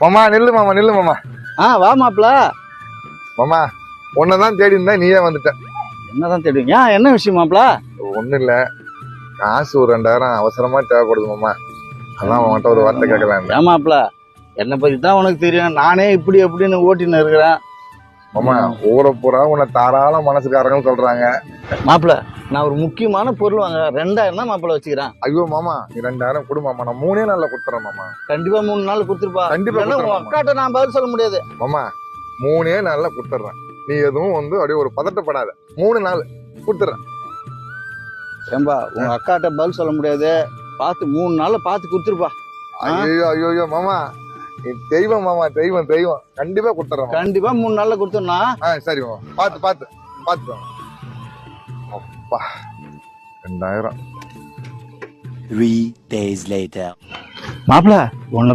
மாமா நில்லு மாமா நில்லு மாமா. ஆ வா மாப்பிள. மாமா உன்னதான் தேடி இருந்தா நீயே வந்துட்ட. என்னதான் தேடுவீங்க? ஏன் என்ன விஷயம் மாப்பிள? ஒண்ணும் இல்ல காசு ஒரு ரெண்டாயிரம் அவசரமா தேவைப்படுது மாமா. அதான் உன்கிட்ட ஒரு வார்த்தை கேட்கலாம் ஏன் மாப்பிள? என்னை பத்தி தான் உனக்கு தெரியும். நானே இப்படி எப்படின்னு ஓட்டின்னு இருக்கிறேன். மாமா ஊரை பூரா உன்னை தாராள மனசுக்காரங்கன்னு சொல்றாங்க. மாப்பிள நான் ஒரு முக்கியமான பொருள் வாங்க ரெண்டாயிரம் தான் மாப்பிள வச்சுக்கிறேன். ஐயோ மாமா நீ ரெண்டாயிரம் கொடு மாமா. நான் மூணே நாள்ல கொடுத்துறேன் மாமா. கண்டிப்பா மூணு நாள் கொடுத்துருப்பா. கண்டிப்பா அக்காட்ட நான் பதில் சொல்ல முடியாது. மாமா. மூணே நாள்ல கொடுத்துட்றேன் நீ எதுவும் வந்து அப்படியே ஒரு பதட்டப்படாத. மூணு நாள் கொடுத்துட்றேன் ஏம்பா உங்க அக்காட்ட பதில் சொல்ல முடியாது. பார்த்து மூணு நாள்ல பார்த்து கொடுத்துருப்பா? ஐயோ ஐயோ மாமா. தெய்வம் மாமா தெய்வம் தெய்வம். கண்டிப்பா கொடுத்துட்றேன் கண்டிப்பா மூணு நாள்ல கொடுத்துருனா ஆ சரி மாமா. பார்த்து பார்த்து பார்த்து. அப்பா ரெண்டாயிரம். Three days later. மாப்பிள உன்னை